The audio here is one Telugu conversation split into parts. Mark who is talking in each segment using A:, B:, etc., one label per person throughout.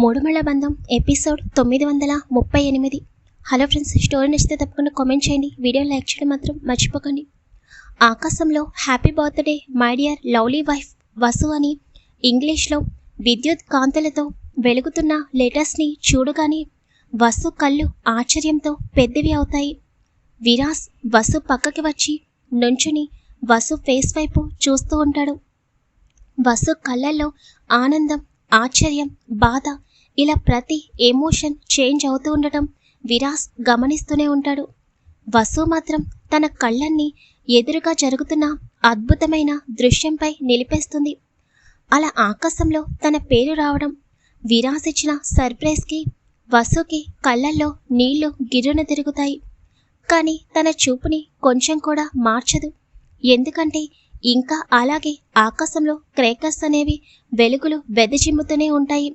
A: మూడుమళ్ళ బంధం ఎపిసోడ్ తొమ్మిది వందల ముప్పై ఎనిమిది. హలో ఫ్రెండ్స్ స్టోరీ నచ్చితే తప్పకుండా కామెంట్ చేయండి. వీడియో లైక్ చేయడం మాత్రం మర్చిపోకండి. ఆకాశంలో happy birthday my dear lovely wife Vasu అని ఇంగ్లీష్లో విద్యుత్ కాంతులతో వెలుగుతున్న లెటర్స్ని చూడగానే వసు కళ్ళు ఆశ్చర్యంతో పెద్దవి అవుతాయి. విరాస్ వసు పక్కకి వచ్చి నుంచుని వసు ఫేస్ వైపు చూస్తూ ఉంటాడు. వసు కళ్ళల్లో ఆనందం ఆశ్చర్యం బాధ ఇలా ప్రతి ఎమోషన్ చేంజ్ అవుతూ ఉండటం విరాస్ గమనిస్తూనే ఉంటాడు. వసు మాత్రం తన కళ్ళన్ని ఎదురుగా జరుగుతున్న అద్భుతమైన దృశ్యంపై నిలిపేస్తుంది. అలా ఆకాశంలో తన పేరు రావడం విరాస్ ఇచ్చిన సర్ప్రైజ్కి వసుకి కళ్ళల్లో నీళ్ళు గిర్రున తిరుగుతాయి. కానీ తన చూపుని కొంచెం కూడా మార్చదు. ఎందుకంటే ఇంకా అలాగే ఆకాశంలో క్రేకర్స్ అనేవి వెలుగులు వెదజిమ్ముతూనే ఉంటాయి.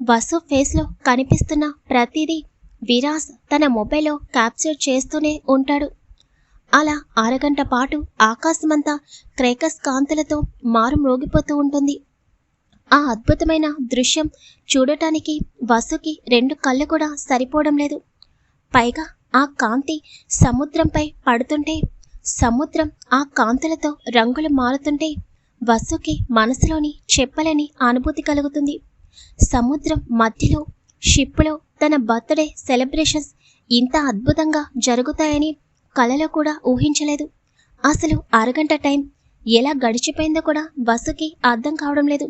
A: వసు ఫేస్లో కనిపిస్తున్న ప్రతిదీ విరాస్ తన మొబైల్లో క్యాప్చర్ చేస్తూనే ఉంటాడు. అలా అరగంట పాటు ఆకాశమంతా క్రేకస్ కాంతులతో మారుమ్రోగిపోతూ ఉంటుంది. ఆ అద్భుతమైన దృశ్యం చూడటానికి వసుకి రెండు కళ్ళు కూడా సరిపోవడం లేదు. పైగా ఆ కాంతి సముద్రంపై పడుతుంటే సముద్రం ఆ కాంతులతో రంగులు మారుతుంటే వసుకి మనసులోని చెప్పలేని అనుభూతి కలుగుతుంది. సముద్రం మధ్యలో షిప్లో తన బర్త్డే సెలబ్రేషన్స్ ఇంత అద్భుతంగా జరుగుతాయని కలలో కూడా ఊహించలేదు. అసలు అరగంట టైం ఎలా గడిచిపోయిందో కూడా బస్సుకి అర్థం కావడం లేదు.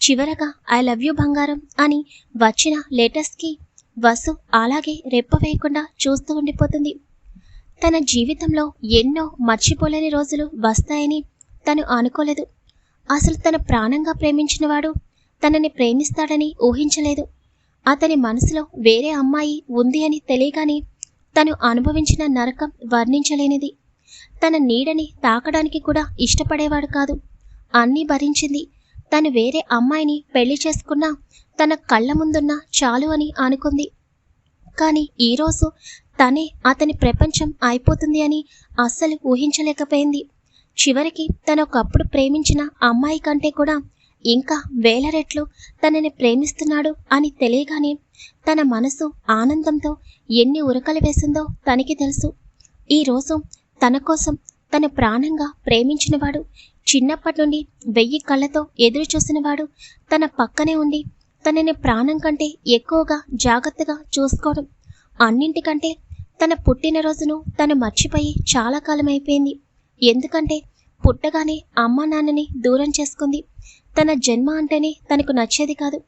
A: చివరగా ఐ లవ్ యూ బంగారం అని వచ్చిన లెటర్స్కి వసు అలాగే రెప్ప వేయకుండా చూస్తూ ఉండిపోతుంది. తన జీవితంలో ఎన్నో మర్చిపోలేని రోజులు వస్తాయని తను అనుకోలేదు. అసలు తన ప్రాణంగా ప్రేమించినవాడు తనని ప్రేమిస్తాడని ఊహించలేదు. అతని మనసులో వేరే అమ్మాయి ఉంది అని తెలియగానే తను అనుభవించిన నరకం వర్ణించలేనిది. తన నీడని తాకడానికి కూడా ఇష్టపడేవాడు కాదు. అన్నీ భరించింది. తను వేరే అమ్మాయిని పెళ్ళి చేసుకున్నా తన కళ్ళ ముందున్న చాలు అని అనుకుంది. కానీ ఈరోజు తనే అతని ప్రపంచం అయిపోతుంది అని అస్సలు ఊహించలేకపోయింది. చివరికి తను ఒకప్పుడు ప్రేమించిన అమ్మాయి కంటే కూడా ఇంకా వేల రెట్లు తనని ప్రేమిస్తున్నాడు అని తెలియగానే తన మనసు ఆనందంతో ఎన్ని ఉరకలు వేసిందో తనకి తెలుసు. ఈరోజు తన కోసం తన ప్రాణంగా ప్రేమించినవాడు చిన్నప్పటి నుండి వెయ్యి కళ్ళతో ఎదురు చూసినవాడు తన పక్కనే ఉండి తనని ప్రాణం కంటే ఎక్కువగా జాగ్రత్తగా చూసుకోవడం అన్నింటికంటే తన పుట్టినరోజును తను మర్చిపోయి చాలా కాలం అయిపోయింది ఎందుకంటే పుట్టగానే అమ్మ నాన్నని దూరం చేసుకుంది. తన జన్మ అంటేనే తనకు నచ్చేది కాదు.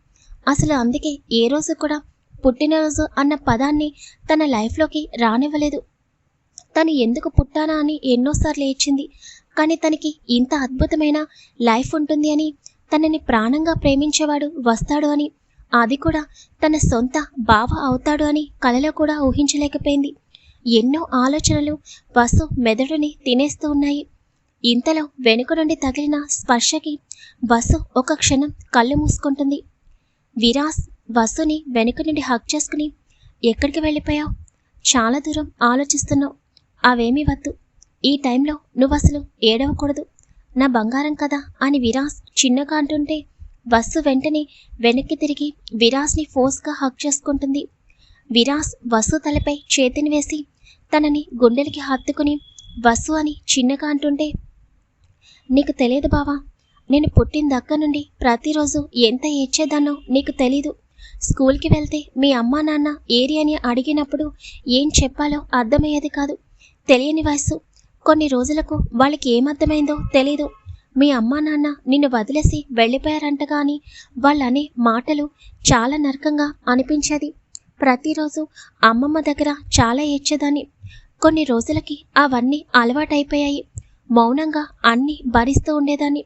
A: అసలు అందుకే ఏ రోజు కూడా పుట్టినరోజు అన్న పదాన్ని తన లైఫ్లోకి రానివ్వలేదు. తను ఎందుకు పుట్టానా అని ఎన్నోసార్లు ఏడ్చింది. కానీ తనకి ఇంత అద్భుతమైన లైఫ్ ఉంటుంది అని తనని ప్రాణంగా ప్రేమించేవాడు వస్తాడు అని అది కూడా తన సొంత బావ అవుతాడు అని కలలో కూడా ఊహించలేకపోయింది. ఎన్నో ఆలోచనలు వసు మెదడుని తినేస్తూ ఉన్నాయి. ఇంతలో వెనుక నుండి తగిలిన స్పర్శకి వసు ఒక క్షణం కళ్ళు మూసుకుంటుంది. విరాస్ వసుని వెనుక నుండి హక్ చేసుకుని ఎక్కడికి వెళ్ళిపోయావు? చాలా దూరం ఆలోచిస్తున్నావు. అవేమీ వద్దు. ఈ టైంలో నువ్వు అసలు ఏడవకూడదు. నా బంగారం కదా అని విరాస్ చిన్నగా అంటుంటే వసు వెంటనే వెనక్కి తిరిగి విరాస్ని ఫోర్స్గా హక్ చేసుకుంటుంది. విరాస్ వసు తలపై చేతిని వేసి తనని గుండెలకి హత్తుకుని వసు అని చిన్నగా అంటుంటే నీకు తెలియదు బావా. నేను పుట్టిన దగ్గర నుండి ప్రతిరోజు ఎంత ఏడ్చేదాన్నో నీకు తెలీదు. స్కూల్కి వెళ్తే మీ అమ్మా నాన్న ఏరి అని అడిగినప్పుడు ఏం చెప్పాలో అర్థమయ్యేది కాదు. తెలియని వయసు కొన్ని రోజులకు వాళ్ళకి ఏమర్థమైందో తెలీదు. మీ అమ్మా నాన్న నిన్ను వదిలేసి వెళ్ళిపోయారంట కానీ వాళ్ళనే మాటలు చాలా నరకంగా అనిపించేది. ప్రతిరోజు అమ్మమ్మ దగ్గర చాలా ఏడ్చేదాన్ని. కొన్ని రోజులకి అవన్నీ అలవాటైపోయాయి. మౌనంగా అన్నీ భరిస్తూ ఉండేదాన్ని.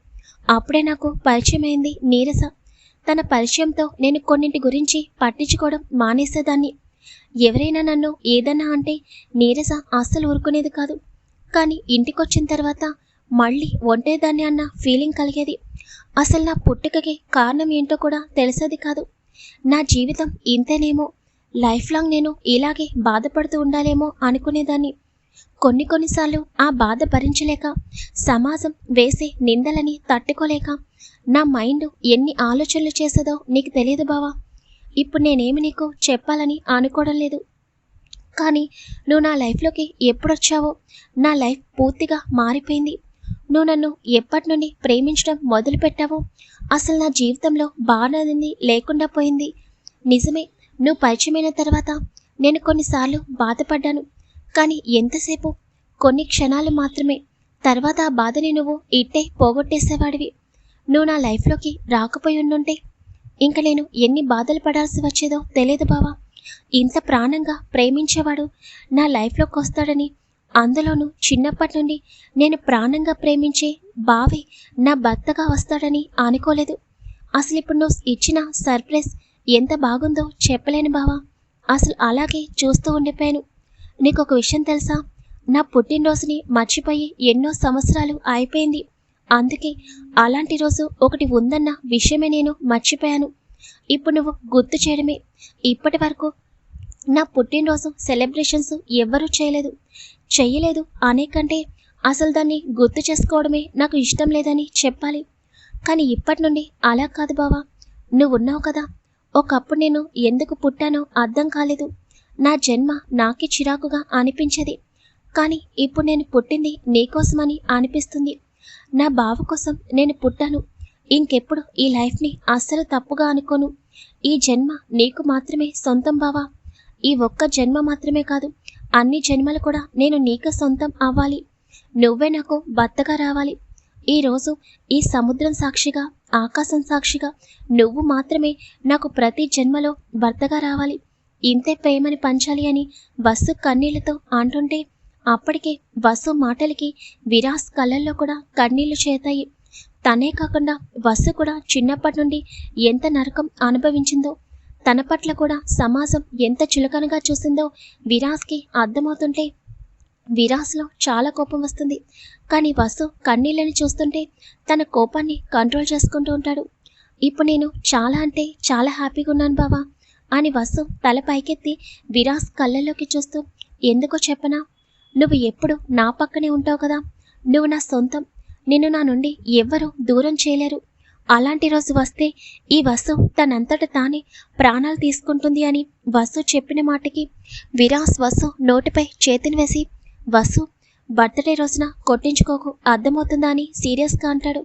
A: అప్పుడే నాకు పరిచయమైంది నీరస. తన పరిచయంతో నేను కొన్నింటి గురించి పట్టించుకోవడం మానేసేదాన్ని. ఎవరైనా నన్ను ఏదన్నా అంటే నీరస అస్సలు ఊరుకునేది కాదు. కానీ ఇంటికొచ్చిన తర్వాత మళ్ళీ ఒంటేదాన్ని అన్న ఫీలింగ్ కలిగేది. అసలు నా పుట్టుకకి కారణం ఏంటో కూడా తెలిసేది కాదు. నా జీవితం ఇంతేనేమో. లైఫ్ లాంగ్ నేను ఇలాగే బాధపడుతూ ఉండాలేమో అనుకునేదాన్ని. కొన్ని కొన్నిసార్లు ఆ బాధ భరించలేక సమాజం వేసే నిందలని తట్టుకోలేక నా మైండ్ ఎన్ని ఆలోచనలు చేసేదో నీకు తెలియదు బావా. ఇప్పుడు నేనేమి నీకు చెప్పాలని అనుకోవడం లేదు. కానీ నువ్వు నా లైఫ్లోకి ఎప్పుడొచ్చావో నా లైఫ్ పూర్తిగా మారిపోయింది. నువ్వు నన్ను ఎప్పటి నుండి ప్రేమించడం మొదలుపెట్టావో అసలు నా జీవితంలో బాగానేది లేకుండా పోయింది. నిజమే నువ్వు పరిచయమైన తర్వాత నేను కొన్నిసార్లు బాధపడ్డాను. కానీ ఎంతసేపు? కొన్ని క్షణాలు మాత్రమే. తర్వాత ఆ బాధని నువ్వు ఇట్టే పోగొట్టేసేవాడివి. నువ్వు నా లైఫ్లోకి రాకపోయి ఉండుంటే? ఇంక నేను ఎన్ని బాధలు పడాల్సి వచ్చేదో తెలియదు బావా. ఇంత ప్రాణంగా ప్రేమించేవాడు నా లైఫ్లోకి వస్తాడని అందులోనూ చిన్నప్పటి నుండి నేను ప్రాణంగా ప్రేమించే బావి నా భర్తగా వస్తాడని అనుకోలేదు అసలు ఇప్పుడు నువ్వు ఇచ్చిన సర్ప్రైజ్ ఎంత బాగుందో చెప్పలేను బావా. అసలు అలాగే చూస్తూ ఉండిపోయాను. నీకు ఒక విషయం తెలుసా? నా పుట్టినరోజుని మర్చిపోయి ఎన్నో సంవత్సరాలు అయిపోయింది అందుకే అలాంటి రోజు ఒకటి ఉందన్న విషయమే నేను మర్చిపోయాను. ఇప్పుడు నువ్వు గుర్తు చేయడమే. ఇప్పటి వరకు నా పుట్టినరోజు సెలబ్రేషన్స్ ఎవ్వరూ చేయలేదు. చెయ్యలేదు అనే కంటే అసలు దాన్ని గుర్తు చేసుకోవడమే నాకు ఇష్టం లేదని చెప్పాలి. కానీ ఇప్పటి నుండి అలా కాదు బావా. నువ్వు ఉన్నావు కదా. ఒకప్పుడు నేను ఎందుకు పుట్టానో అర్థం కాలేదు. నా జన్మ నాకే చిరాకుగా అనిపించేది. కానీ ఇప్పుడు నేను పుట్టింది నీకోసమని అనిపిస్తుంది. నా బావ కోసం నేను పుట్టాను. ఇంకెప్పుడు ఈ లైఫ్ని అస్సలు తప్పుగా అనుకోను. ఈ జన్మ నీకు మాత్రమే సొంతం బావా. ఈ ఒక్క జన్మ మాత్రమే కాదు అన్ని జన్మలు కూడా నేను నీకు సొంతం అవ్వాలి. నువ్వే నాకు భర్తగా రావాలి. ఈరోజు ఈ సముద్రం సాక్షిగా ఆకాశం సాక్షిగా నువ్వు మాత్రమే నాకు ప్రతి జన్మలో భర్తగా రావాలి. ఇంతే ప్రేమని పంచాలి అని వసు కన్నీళ్ళతో అంటుంటే అప్పటికే వసు మాటలకి విరాస్ కళ్ళల్లో కూడా కన్నీళ్ళు చేతాయి తనే కాకుండా వసు కూడా చిన్నప్పటి నుండి ఎంత నరకం అనుభవించిందో తన పట్ల కూడా సమాజం ఎంత చులకనగా చూసిందో విరాస్కి అర్థమవుతుంటే విరాస్లో చాలా కోపం వస్తుంది. కానీ వసు కన్నీళ్ళని చూస్తుంటే తన కోపాన్ని కంట్రోల్ చేసుకుంటూ ఉంటాడు. ఇప్పుడు నేను చాలా అంటే చాలా హ్యాపీగా ఉన్నాను బావా. అని వసు తల పైకెత్తి విరాస్ కళ్ళల్లోకి చూస్తూ ఎందుకో చెప్పనా? నువ్వు ఎప్పుడు నా పక్కనే ఉంటావు కదా. నువ్వు నా సొంతం. నిన్ను నా నుండి ఎవ్వరూ దూరం చేయలేరు. అలాంటి రోజు వస్తే ఈ వసు తనంతట తానే ప్రాణాలు తీసుకుంటుంది అని వసు చెప్పిన మాటకి విరాస్ వసు నోటిపై చేతిని వేసి వసు బర్త్డే రోజున కొట్టించుకోకు అర్థమవుతుందా అని సీరియస్గా అంటాడు.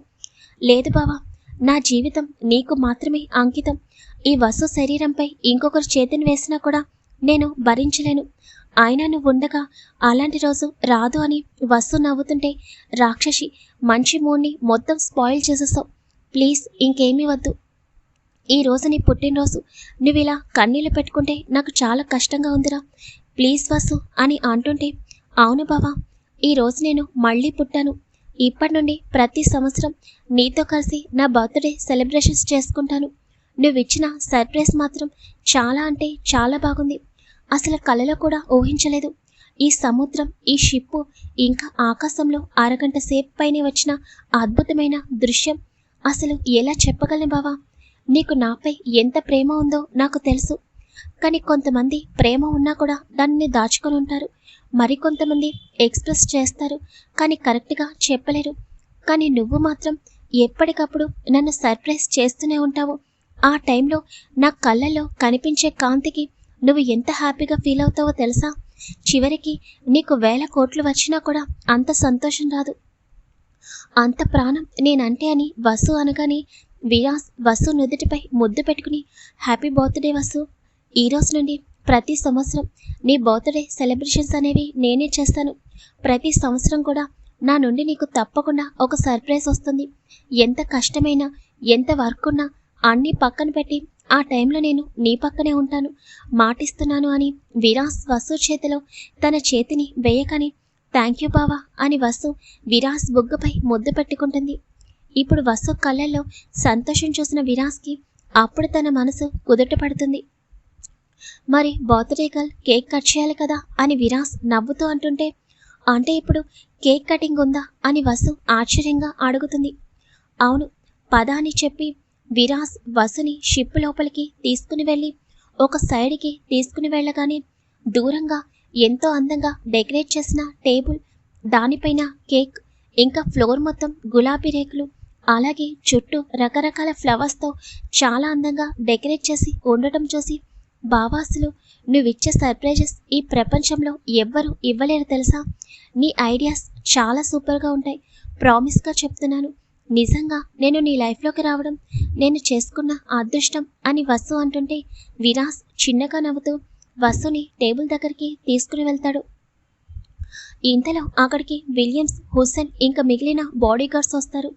A: లేదు బావా నా జీవితం నీకు మాత్రమే అంకితం. ఈ వసు శరీరంపై ఇంకొకరు చేతిని వేసినా కూడా నేను భరించలేను. ఆయన నువ్వు ఉండగా అలాంటి రోజు రాదు అని వసు నవ్వుతుంటే రాక్షసి మంచి మూడ్ని మొత్తం స్పాయిల్ చేసేసావు. ప్లీజ్ ఇంకేమీ వద్దు. ఈ రోజు నీ పుట్టినరోజు. నువ్వు ఇలా కన్నీళ్ళు పెట్టుకుంటే నాకు చాలా కష్టంగా ఉందిరా. ప్లీజ్ వసు అని అంటుంటే అవును బావా ఈ రోజు నేను మళ్ళీ పుట్టాను. ఇప్పటి నుండి ప్రతి సంవత్సరం నీతో కలిసి నా బర్త్డే సెలబ్రేషన్స్ చేసుకుంటాను. నువ్వు ఇచ్చిన సర్ప్రైజ్ మాత్రం చాలా అంటే చాలా బాగుంది. అసలు కలలో కూడా ఊహించలేదు. ఈ సముద్రం ఈ షిప్పు ఇంకా ఆకాశంలో అరగంట సేపు పైనే వచ్చిన అద్భుతమైన దృశ్యం. అసలు ఎలా చెప్పగలను బావా? నీకు నాపై ఎంత ప్రేమ ఉందో నాకు తెలుసు. కానీ కొంతమంది ప్రేమ ఉన్నా కూడా దాన్ని దాచుకొని ఉంటారు. మరికొంతమంది ఎక్స్ప్రెస్ చేస్తారు. కానీ కరెక్ట్గా చెప్పలేరు. కానీ నువ్వు మాత్రం ఎప్పటికప్పుడు నన్ను సర్ప్రైజ్ చేస్తూనే ఉంటావు. ఆ టైంలో నా కళ్ళల్లో కనిపించే కాంతికి నువ్వు ఎంత హ్యాపీగా ఫీల్ అవుతావో తెలుసా? చివరికి నీకు వేల కోట్లు వచ్చినా కూడా అంత సంతోషం రాదు. అంత ప్రాణం నేనంటే అని వసు అనగానే విరాస్ వసు నుదుటిపై ముద్దు పెట్టుకుని హ్యాపీ బర్త్డే వసు. ఈ రోజు నుండి ప్రతి సంవత్సరం నీ బర్త్డే సెలబ్రేషన్స్ అనేవి నేనే చేస్తాను. ప్రతి సంవత్సరం కూడా నా నుండి నీకు తప్పకుండా ఒక సర్ప్రైజ్ వస్తుంది. ఎంత కష్టమైనా ఎంత వర్క్ ఉన్నా అన్నీ పక్కన పెట్టి ఆ టైంలో నేను నీ పక్కనే ఉంటాను మాటిస్తున్నాను అని విరాస్ వసు చేతిలో తన చేతిని వేయకని థ్యాంక్ యూ బావా అని వసు విరాస్ బుగ్గపై ముద్దు పెట్టుకుంటుంది. ఇప్పుడు వసు కళ్ళల్లో సంతోషం చూసిన విరాస్కి అప్పుడు తన మనసు కుదుట పడుతుంది. మరి బర్త్డే గర్ల్ కేక్ కట్ చేయాలి కదా అని విరాస్ నవ్వుతూ అంటుంటే అంటే ఇప్పుడు కేక్ కటింగ్ ఉందా అని వసు ఆశ్చర్యంగా అడుగుతుంది. అవును పద అని చెప్పి విరాస్ వసుని షిప్ లోపలికి తీసుకుని వెళ్ళి ఒక సైడ్కి తీసుకుని వెళ్ళగానే దూరంగా ఎంతో అందంగా డెకరేట్ చేసిన టేబుల్ దానిపైన కేక్ ఇంకా ఫ్లోర్ మొత్తం గులాబీ రేకులు అలాగే చుట్టూ రకరకాల ఫ్లవర్స్తో చాలా అందంగా డెకరేట్ చేసి ఉండటం చూసి బావాసులు నువ్విచ్చే సర్ప్రైజెస్ ఈ ప్రపంచంలో ఎవ్వరూ ఇవ్వలేరు తెలుసా? నీ ఐడియాస్ చాలా సూపర్గా ఉంటాయి. ప్రామిస్గా చెప్తున్నాను. నిజంగా నేను నీ లైఫ్లోకి రావడం నేను చేసుకున్న అదృష్టం అని వసు అంటుంటే విరాస్ చిన్నగా నవ్వుతూ వసుని టేబుల్ దగ్గరికి తీసుకుని వెళ్తాడు. ఇంతలో అక్కడికి విలియమ్స్ హుస్సేన్ ఇంకా మిగిలిన బాడీ గార్డ్స్ వస్తారు.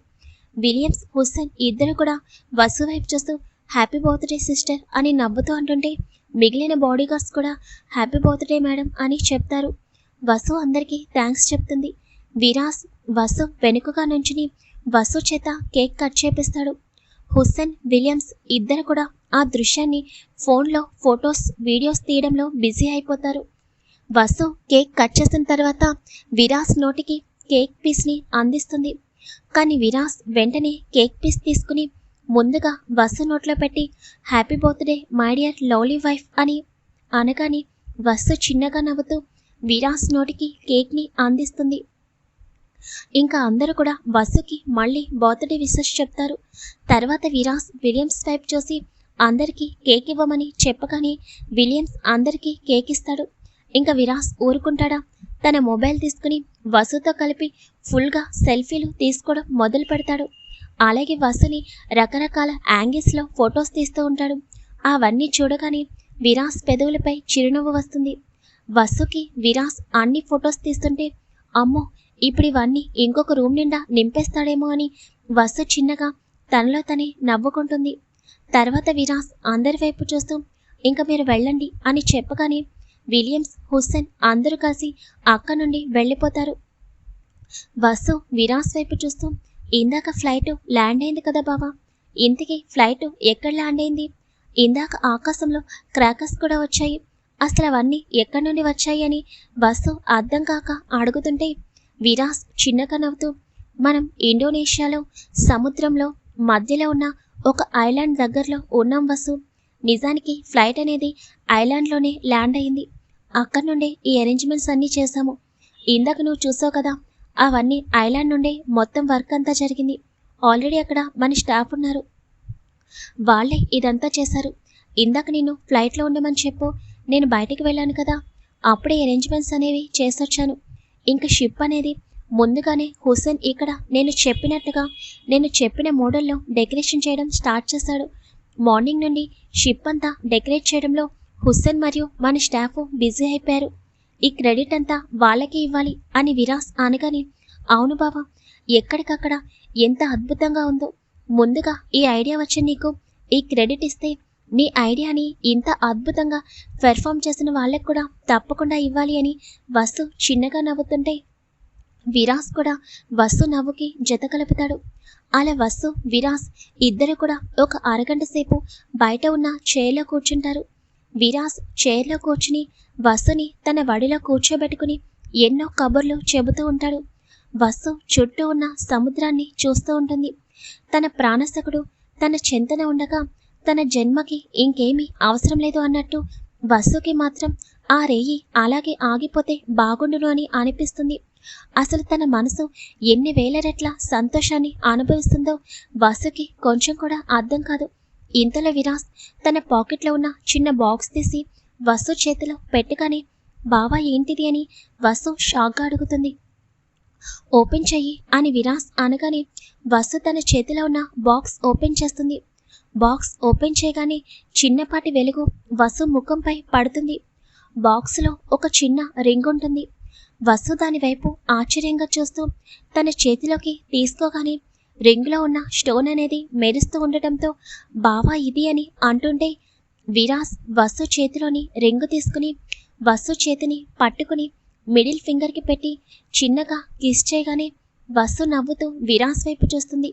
A: విలియమ్స్ హుస్సేన్ ఇద్దరు కూడా వసు వైపు చూస్తూ హ్యాపీ బర్త్డే సిస్టర్ అని నవ్వుతూ అంటుంటే మిగిలిన బాడీ గార్డ్స్ కూడా హ్యాపీ బర్త్డే మేడం అని చెప్తారు. వసు అందరికీ థ్యాంక్స్ చెప్తుంది. విరాస్ వసు వెనుకగా నుంచుని వసు చేత కేక్ కట్ చేపిస్తాడు. హుస్సేన్ విలియమ్స్ ఇద్దరు కూడా ఆ దృశ్యాన్ని ఫోన్లో ఫొటోస్ వీడియోస్ తీయడంలో బిజీ అయిపోతారు. వసు కేక్ కట్ చేసిన తర్వాత విరాస్ నోటికి కేక్ పీస్ని అందిస్తుంది. కానీ విరాస్ వెంటనే కేక్ పీస్ తీసుకుని ముందుగా వసు నోట్లో పెట్టి happy birthday my dear lovely wife అని అనగానే వసు చిన్నగా నవ్వుతూ విరాస్ నోటికి కేక్ని అందిస్తుంది. ఇంకా అందరూ కూడా వసుకి మళ్ళీ బర్త్డే విషెస్ చెప్తారు. తర్వాత విరాస్ విలియమ్స్ వైపు చూసి అందరికీ కేక్ ఇవ్వమని చెప్పగానే విలియమ్స్ అందరికీ కేక్ ఇస్తాడు. ఇంకా విరాస్ ఊరుకుంటాడా? తన మొబైల్ తీసుకుని వసుతో కలిపి ఫుల్గా సెల్ఫీలు తీసుకోవడం మొదలు పెడతాడు. అలాగే వసుని రకరకాల యాంగిల్స్లో ఫొటోస్ తీస్తూ ఉంటాడు. అవన్నీ చూడగానే విరాస్ పెదవులపై చిరునవ్వు వస్తుంది. వసుకి విరాస్ అన్ని ఫొటోస్ తీస్తుంటే అమ్మో ఇప్పుడు ఇవన్నీ ఇంకొక రూమ్ నిండా నింపేస్తాడేమో అని వసు చిన్నగా తనలో తనే నవ్వుకుంటుంది. తర్వాత విరాస్ అందరి వైపు చూస్తూ ఇంకా మీరు వెళ్ళండి అని చెప్పగానే విలియమ్స్ హుస్సేన్ అందరూ కలిసి అక్క నుండి వెళ్ళిపోతారు. వసు విరాస్ వైపు చూస్తూ ఇందాక ఫ్లైట్ ల్యాండ్ అయింది కదా బావా? ఇంతకీ ఫ్లైట్ ఎక్కడ ల్యాండ్ అయింది? ఇందాక ఆకాశంలో క్రాకర్స్ కూడా వచ్చాయి. అసలు అవన్నీ ఎక్కడి నుండి వచ్చాయి? అని బస్సు అర్థం కాక అడుగుతుంటే విరాస్ చిన్నగా నవ్వుతూ మనం ఇండోనేషియాలో సముద్రంలో మధ్యలో ఉన్న ఒక ఐలాండ్ దగ్గరలో ఉన్నాం వసు. నిజానికి ఫ్లైట్ అనేది ఐలాండ్లోనే ల్యాండ్ అయింది. అక్కడ నుండే ఈ అరేంజ్మెంట్స్ అన్నీ చేశాము. ఇందాక నువ్వు చూసావు కదా అవన్నీ ఐలాండ్ నుండే మొత్తం వర్క్ అంతా జరిగింది. ఆల్రెడీ అక్కడ మన స్టాఫ్ ఉన్నారు. వాళ్ళే ఇదంతా చేశారు. ఇందాక నేను ఫ్లైట్లో ఉండమని చెప్పు నేను బయటికి వెళ్ళాను కదా. అప్పుడే అరేంజ్మెంట్స్ అనేవి చేసొచ్చాను. ఇంకా షిప్ అనేది ముందుగానే హుసేన్ ఇక్కడ నేను చెప్పినట్టుగా నేను చెప్పిన మోడల్లో డెకరేషన్ చేయడం స్టార్ట్ చేశాడు. మార్నింగ్ నుండి షిప్ అంతా డెకరేట్ చేయడంలో హుస్సేన్ మరియు మన స్టాఫ్ బిజీ అయిపోయారు. ఈ క్రెడిట్ అంతా వాళ్ళకే ఇవ్వాలి అని విరాస్ అనగానే అవును బావా ఎక్కడికక్కడ ఎంత అద్భుతంగా ఉందో. ముందుగా ఈ ఐడియా వచ్చి నీకు. ఈ క్రెడిట్ ఇస్తే నీ ఐడియాని ఇంత అద్భుతంగా పెర్ఫామ్ చేసిన వాళ్ళకు కూడా తప్పకుండా ఇవ్వాలి అని వసు చిన్నగా నవ్వుతుంటే విరాస్ కూడా వసు నవ్వుకి జత కలుపుతాడు. అలా వసు విరాస్ ఇద్దరు కూడా ఒక అరగంట సేపు బయట ఉన్న చైర్లో కూర్చుంటారు. విరాస్ చైర్లో కూర్చుని వసుని తన వడిలో కూర్చోబెట్టుకుని ఎన్నో కబుర్లు చెబుతూ ఉంటాడు. వసు చుట్టూ ఉన్న సముద్రాన్ని చూస్తూ ఉంటుంది. తన ప్రాణసకుడు తన చెంతన ఉండగా తన జన్మకి ఇంకేమీ అవసరం లేదు అన్నట్టు వసుకి మాత్రం ఆ రేయి అలాగే ఆగిపోతే బాగుండును అని అనిపిస్తుంది. అసలు తన మనసు ఎన్ని వేల రెట్ల సంతోషాన్ని అనుభవిస్తుందో వసుకి కొంచెం కూడా అర్థం కాదు. ఇంతలో విరాస్ తన పాకెట్లో ఉన్న చిన్న బాక్స్ తీసి వసు చేతిలో పెట్టగానే బావా ఏంటిది? అని వసు షాక్గా అడుగుతుంది. ఓపెన్ చెయ్యి అని విరాస్ అనగానే వసు తన చేతిలో ఉన్న బాక్స్ ఓపెన్ చేస్తుంది. బాక్స్ ఓపెన్ చేయగానే చిన్నపాటి వెలుగు వసు ముఖంపై పడుతుంది. బాక్స్లో ఒక చిన్న రింగ్ ఉంటుంది. వసు దాని వైపు ఆశ్చర్యంగా చూస్తూ తన చేతిలోకి తీసుకోగానే రింగ్లో ఉన్న స్టోన్ అనేది మెరుస్తూ ఉండటంతో బావా ఇది అని అంటుంటే విరాస్ వసు చేతిలోని రింగు తీసుకుని వసు చేతిని పట్టుకుని మిడిల్ ఫింగర్కి పెట్టి చిన్నగా కిస్ చేయగానే వసు నవ్వుతూ విరాస్ వైపు చూస్తుంది.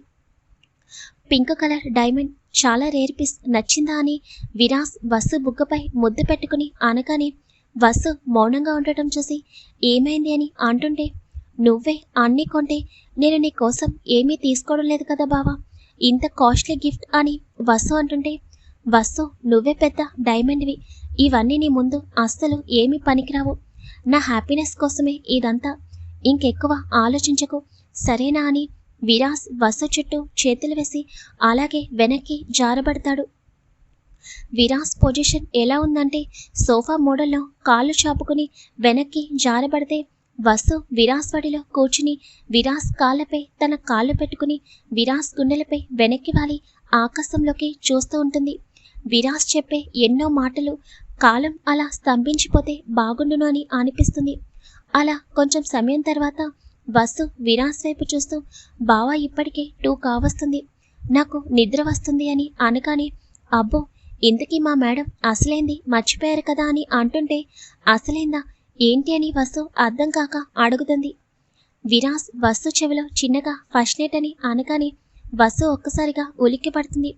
A: పింక్ కలర్ డైమండ్ చాలా రేర్పిస్ నచ్చిందా అని విరాస్ వసు బుగ్గపై ముద్దు పెట్టుకుని అనగానే వసు మౌనంగా ఉండటం చూసి ఏమైంది అని అంటుంటే నువ్వే అన్నీ కొంటే నేను నీ కోసం ఏమీ తీసుకోవడం లేదు కదా బావా ఇంత కాస్ట్లీ గిఫ్ట్ అని వసు అంటుంటే వసు నువ్వే పెద్ద డైమండ్వి ఇవన్నీ నీ ముందు అస్సలు ఏమీ పనికిరావు. నా హ్యాపీనెస్ కోసమే ఇదంతా. ఇంకెక్కువ ఆలోచించకు. సరేనా అని విరాస్ వస చుట్టూ చేతులు వేసి అలాగే వెనక్కి జారబడతాడు. విరాస్ పొజిషన్ ఎలా ఉందంటే సోఫా మోడల్లో కాళ్ళు చాపుకుని వెనక్కి జారబడితే వసు విరాస్ వడిలో కూర్చుని విరాస్ కాళ్ళపై తన కాళ్ళు పెట్టుకుని విరాస్ గుండెలపై వెనక్కి వాలి ఆకాశంలోకి చూస్తూ ఉంటుంది. విరాస్ చెప్పే ఎన్నో మాటలు కాలం అలా స్తంభించిపోతే బాగుండును అని అనిపిస్తుంది. అలా కొంచెం సమయం తర్వాత వసు విరాస్ వైపు చూస్తూ బావా ఇప్పటికే టూ కావస్తుంది. నాకు నిద్ర వస్తుంది అని అనగానే అబ్బో ఇంతకీ మా మేడం అసలేంది? మర్చిపోయారు కదా అని అంటుంటే అసలేందా? ఏంటి అని వసు అర్థం కాక అడుగుతుంది. విరాస్ వసు చెవిలో చిన్నగా ఫస్ట్ నైట్ అని అనగానే వసు ఒక్కసారిగా ఉలిక్కి పడుతుంది.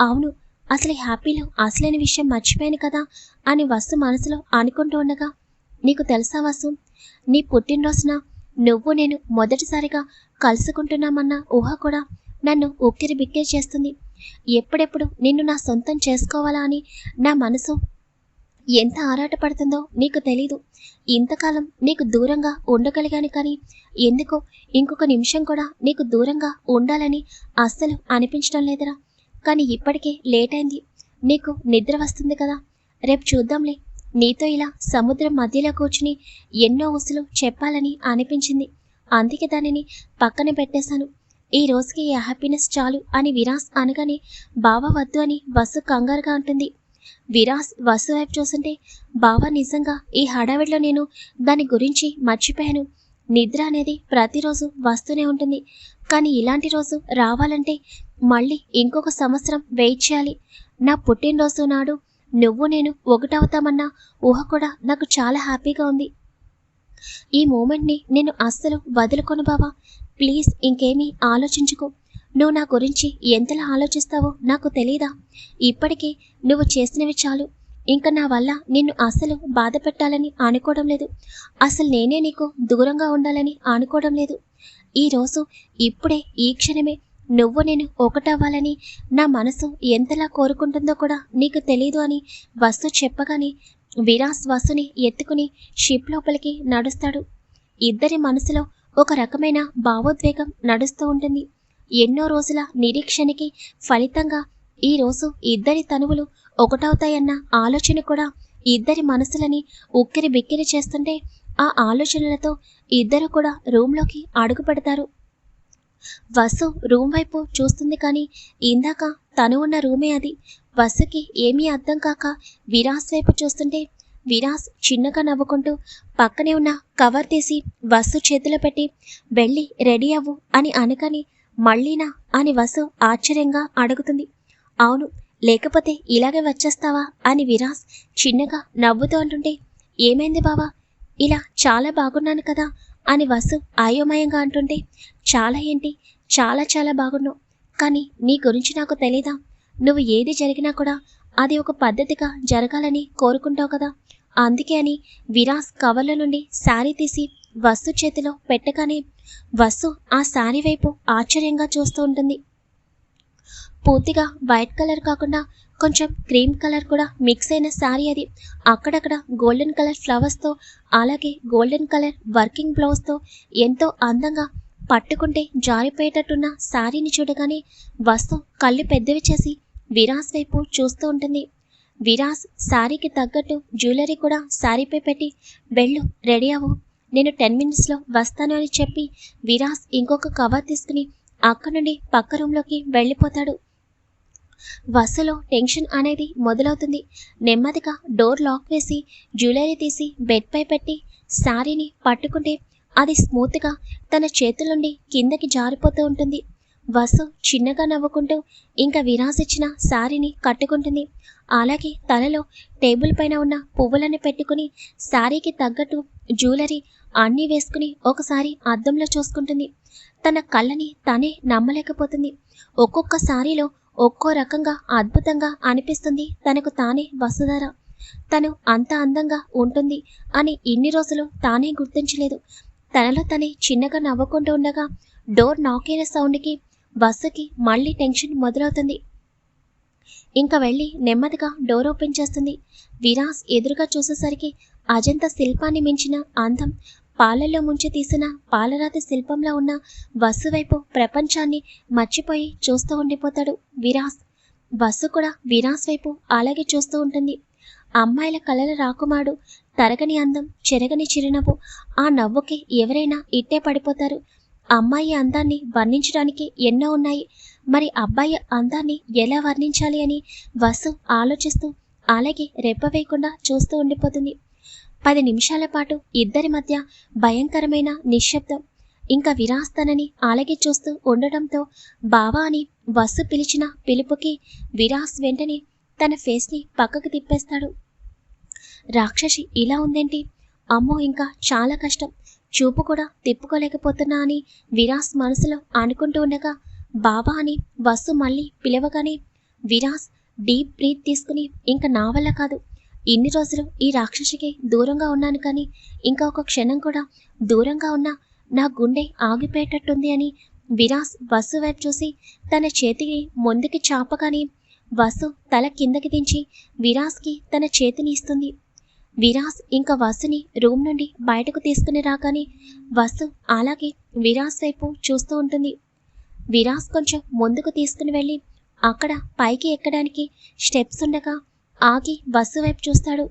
A: అవును అసలు హ్యాపీలో అసలైన విషయం మర్చిపోయాను కదా అని వసు మనసులో అనుకుంటూ ఉండగా నీకు తెలుసా వసు నీ పుట్టినరోజున నువ్వు నేను మొదటిసారిగా కలుసుకుంటున్నామన్న ఊహ కూడా నన్ను ఉక్కిరి బిక్కిరి చేస్తుంది. ఎప్పుడెప్పుడు నిన్ను నా సొంతం చేసుకోవాలా అని నా మనసు ఎంత ఆరాటపడుతుందో నీకు తెలీదు. ఇంతకాలం నీకు దూరంగా ఉండగలిగాను కానీ ఎందుకో ఇంకొక నిమిషం కూడా నీకు దూరంగా ఉండాలని అస్సలు అనిపించడం లేదురా. కానీ ఇప్పటికే లేట్ అయింది. నీకు నిద్ర వస్తుంది కదా. రేపు చూద్దాంలే. నీతో ఇలా సముద్రం మధ్యలో కూర్చుని ఎన్నో ఉసులు చెప్పాలని అనిపించింది. అందుకే దానిని పక్కన పెట్టేశాను. ఈ రోజుకి ఈ హ్యాపీనెస్ చాలు అని విరాస్ అనగానే బావ వద్దు అని వసు కంగారుగా ఉంటుంది విరాస్ వసు వైపు చూస్తుంటే బావ నిజంగా ఈ హడావిడిలో నేను దాని గురించి మర్చిపోయాను. నిద్ర అనేది ప్రతిరోజు వస్తూనే ఉంటుంది. కానీ ఇలాంటి రోజు రావాలంటే మళ్ళీ ఇంకొక సంవత్సరం వెయిట్ చేయాలి. నా పుట్టినరోజు నాడు నువ్వు నేను ఒకటవుతామన్న ఊహ కూడా నాకు చాలా హ్యాపీగా ఉంది. ఈ మూమెంట్ని నేను అస్సలు వదులుకొను బావా. ప్లీజ్ ఇంకేమీ ఆలోచించుకో. నువ్వు నా గురించి ఎంతలా ఆలోచిస్తావో నాకు తెలీదా? ఇప్పటికే నువ్వు చేసినవి చాలు. ఇంకా నా వల్ల నిన్ను అసలు బాధ పెట్టాలని అనుకోవడం లేదు. అసలు నేనే నీకు దూరంగా ఉండాలని అనుకోవడం లేదు. ఈరోజు ఇప్పుడే ఈ క్షణమే నువ్వు నేను ఒకటవ్వాలని నా మనసు ఎంతలా కోరుకుంటుందో కూడా నీకు తెలీదు అని వస్తు చెప్పగానే విరాస్ వసుని ఎత్తుకుని షిప్ లోపలికి నడుస్తాడు. ఇద్దరి మనసులో ఒక రకమైన భావోద్వేగం నడుస్తూ ఉంటుంది. ఎన్నో రోజుల నిరీక్షణకి ఫలితంగా ఈ రోజు ఇద్దరి తనువులు ఒకటవుతాయన్న ఆలోచన కూడా ఇద్దరి మనసులని ఉక్కిరి బిక్కిరి చేస్తుంటే ఆ ఆలోచనలతో ఇద్దరు కూడా రూమ్లోకి అడుగు పెడతారు వసు రూమ్ వైపు చూస్తుంది కానీ ఇందాక తను ఉన్న రూమే అది. వసుకి ఏమీ అర్థం కాక విరాస్ వైపు చూస్తుంటే విరాస్ చిన్నగా నవ్వుకుంటూ పక్కనే ఉన్న కవర్ తీసి వసు చేతిలో పెట్టి వెళ్ళి రెడీ అవ్వు అని అనకని మళ్ళీనా అని వసు ఆశ్చర్యంగా అడుగుతుంది. అవును లేకపోతే ఇలాగే వచ్చేస్తావా అని విరాస్ చిన్నగా నవ్వుతూ అంటుంటే ఏమైంది బావా? ఇలా చాలా బాగున్నాను కదా అని వసు అయోమయంగా అంటుంటే చాలా ఏంటి? చాలా చాలా బాగున్నావు. కానీ నీ గురించి నాకు తెలీదా? నువ్వు ఏది జరిగినా కూడా అది ఒక పద్ధతిగా జరగాలని కోరుకుంటావు కదా? అందుకే అని విరాస్ కవర్ల నుండి శారీ తీసి వస్తు చేతిలో పెట్టగానే వసు ఆ శారీ వైపు ఆశ్చర్యంగా చూస్తూ ఉంటుంది. పూర్తిగా వైట్ కలర్ కాకుండా కొంచెం క్రీమ్ కలర్ కూడా మిక్స్ అయిన శారీ అది. అక్కడక్కడ గోల్డెన్ కలర్ ఫ్లవర్స్తో అలాగే గోల్డెన్ కలర్ వర్కింగ్ బ్లౌజ్తో ఎంతో అందంగా పట్టుకుంటే జారిపోయేటట్టున్న శారీని చూడగానే వస్తు కళ్ళు పెద్దవి చేసి విరాస్ వైపు చూస్తూ ఉంటుంది. విరాస్ శారీకి తగ్గట్టు జ్యువెలరీ కూడా శారీపై పెట్టి వెళ్ళు రెడీ అవ్వు. నేను టెన్ మినిట్స్లో వస్తాను అని చెప్పి విరాస్ ఇంకొక కవర్ తీసుకుని అక్కడి నుండి పక్క రూమ్లోకి వెళ్ళిపోతాడు. వసలో టెన్షన్ అనేది మొదలవుతుంది. నెమ్మదిగా డోర్ లాక్ వేసి జ్యువెలరీ తీసి బెడ్పై పెట్టి శారీని పట్టుకుంటే అది స్మూత్గా తన చేతుల నుండి కిందకి జారిపోతూ ఉంటుంది. వసు చిన్నగా నవ్వుకుంటూ ఇంకా విరాసిచ్చిన శారీని కట్టుకుంటుంది. అలాగే తలలో టేబుల్ పైన ఉన్న పువ్వులను పెట్టుకుని శారీకి తగ్గట్టు జ్యువెలరీ అన్నీ వేసుకుని ఒకసారి అద్దంలో చూసుకుంటుంది. తన కళ్ళని తనే నమ్మలేకపోతుంది. ఒక్కొక్క శారీలో ఒక్కో రకంగా అద్భుతంగా అనిపిస్తుంది తనకు తానే వసుధర. తను అంత అందంగా ఉంటుంది అని ఇన్ని రోజులు తానే గుర్తించలేదు. తనలో తనే చిన్నగా నవ్వుకుంటూ ఉండగా డోర్ నాక్ అయిన సౌండ్కి బస్సుకి మళ్ళీ టెన్షన్ మొదలవుతుంది. ఇంకా వెళ్ళి నెమ్మదిగా డోర్ ఓపెన్ చేస్తుంది. విరాస్ ఎదురుగా చూసేసరికి అజంత శిల్పాన్ని మించిన అందం పాలల్లో ముంచి తీసిన పాలరాతి శిల్పంలో ఉన్న వసు వైపు ప్రపంచాన్ని మర్చిపోయి చూస్తూ ఉండిపోతాడు విరాస్. వసు కూడా విరాస్ వైపు అలాగే చూస్తూ ఉంటుంది. అమ్మాయిల కలల రాకుమాడు తరగని అందం చెరగని చిరునవ్వు ఆ నవ్వుకి ఎవరైనా ఇట్టే పడిపోతారు. అమ్మాయి అందాన్ని వర్ణించడానికి ఎన్నో ఉన్నాయి. మరి అబ్బాయి అందాన్ని ఎలా వర్ణించాలి అని వసు ఆలోచిస్తూ అలాగే రెప్పవేయకుండా చూస్తూ ఉండిపోతుంది. పది నిమిషాల పాటు ఇద్దరి మధ్య భయంకరమైన నిశ్శబ్దం. ఇంకా విరాస్ తనని అలాగే చూస్తూ ఉండటంతో బావా అని వసు పిలిచిన పిలుపుకి విరాస్ వెంటనే తన ఫేస్ని పక్కకు తిప్పేస్తాడు. రాక్షసి ఇలా ఉందేంటి? అమ్మో ఇంకా చాలా కష్టం. చూపు కూడా తిప్పుకోలేకపోతున్నా అని విరాస్ మనసులో అనుకుంటూ ఉండగా బాబా అని వసు మళ్ళీ పిలవగానే విరాస్ డీప్ బ్రీత్ తీసుకుని ఇంకా నా వల్ల కాదు. ఇన్ని రోజులు ఈ రాక్షసికి దూరంగా ఉన్నాను కానీ ఇంకా ఒక క్షణం కూడా దూరంగా ఉన్న నా గుండె ఆగిపోయేటట్టుంది అని విరాస్ వసు వైపు చూసి తన చేతిని ముందుకి చాపగాని వసు తల కిందకి దించి విరాస్కి తన చేతిని ఇస్తుంది. విరాస్ ఇంకా వసుని రూమ్ నుండి బయటకు తీసుకుని రాగానే వసు అలాగే విరాస్ వైపు చూస్తూ ఉంటుంది. విరాస్ కొంచెం ముందుకు తీసుకుని వెళ్ళి అక్కడ పైకి ఎక్కడానికి స్టెప్స్ ఉండగా ఆగి వసు వైపు చూస్తాడు.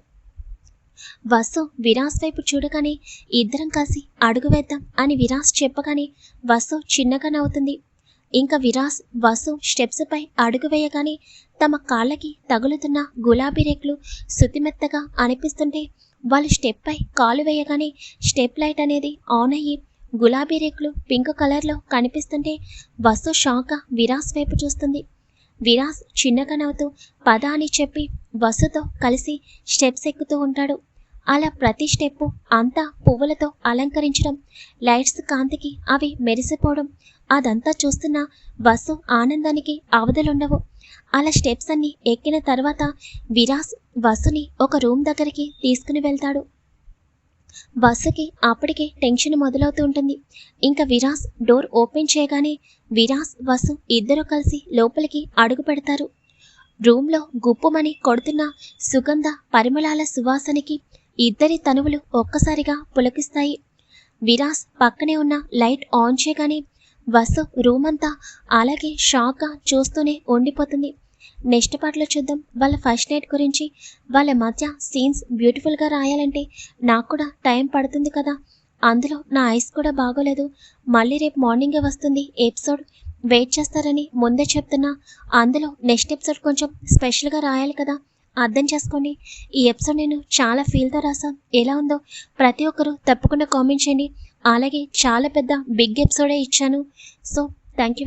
A: వసు విరాస్ వైపు చూడగానే ఇద్దరం కలిసి అడుగు వేద్దాం అని విరాస్ చెప్పగానే వసు చిన్నగా నవ్వుతుంది. ఇంకా విరాస్ వసు స్టెప్స్ పై అడుగు వేయగానే తమ కాళ్ళకి తగులుతున్న గులాబీ రేకులు శుతిమెత్తగా అనిపిస్తుంటే వాళ్ళు స్టెప్ పై కాలు వేయగానే స్టెప్ లైట్ అనేది ఆన్ అయ్యి గులాబీ రేకులు పింక్ కలర్లో కనిపిస్తుంటే వసు షాక్గా విరాస్ వైపు చూస్తుంది. విరాస్ చిన్నగా నవ్వుతూ పద అని చెప్పి వసుతో కలిసి స్టెప్స్ ఎక్కుతూ ఉంటాడు. అలా ప్రతి స్టెప్పు అంతా పువ్వులతో అలంకరించడం లైట్స్ కాంతికి అవి మెరిసిపోవడం అదంతా చూస్తున్న వసు ఆనందానికి అవధులుండవు. అలా స్టెప్స్ అన్ని ఎక్కిన తర్వాత విరాస్ వసుని ఒక రూమ్ దగ్గరికి తీసుకుని వెళ్తాడు. వసుకి అప్పటికే టెన్షన్ మొదలవుతూ ఉంటుంది. ఇంకా విరాస్ డోర్ ఓపెన్ చేయగానే విరాస్ వసు ఇద్దరు కలిసి లోపలికి అడుగు పెడతారు. రూమ్లో గుప్పుమని కొడుతున్న సుగంధ పరిమళాల సువాసనకి ఇద్దరి తనువులు ఒక్కసారిగా పులకిస్తాయి. విరాస్ పక్కనే ఉన్న లైట్ ఆన్ చేయగానే వసు రూమ్ అంతా అలాగే షాక్గా చూస్తూనే ఉండిపోతుంది. నెక్స్ట్ పాటలో చూద్దాం. వాళ్ళ ఫస్ట్ నైట్ గురించి వాళ్ళ మధ్య సీన్స్ బ్యూటిఫుల్గా రాయాలంటే నాకు కూడా టైం పడుతుంది కదా. అందులో నా ఐస్ కూడా బాగోలేదు. మళ్ళీ రేపు మార్నింగే వస్తుంది ఎపిసోడ్. వెయిట్ చేస్తారని ముందే చెప్తున్నా. అందులో నెక్స్ట్ ఎపిసోడ్ కొంచెం స్పెషల్గా రాయాలి కదా. అర్థం చేసుకోండి. ఈ ఎపిసోడ్ నేను చాలా ఫీల్తో రాసా ఎలా ఉందో ప్రతి ఒక్కరూ తప్పకుండా కామెంట్ చేయండి. అలాగే చాలా పెద్ద బిగ్ ఎపిసోడే ఇచ్చాను. So thank you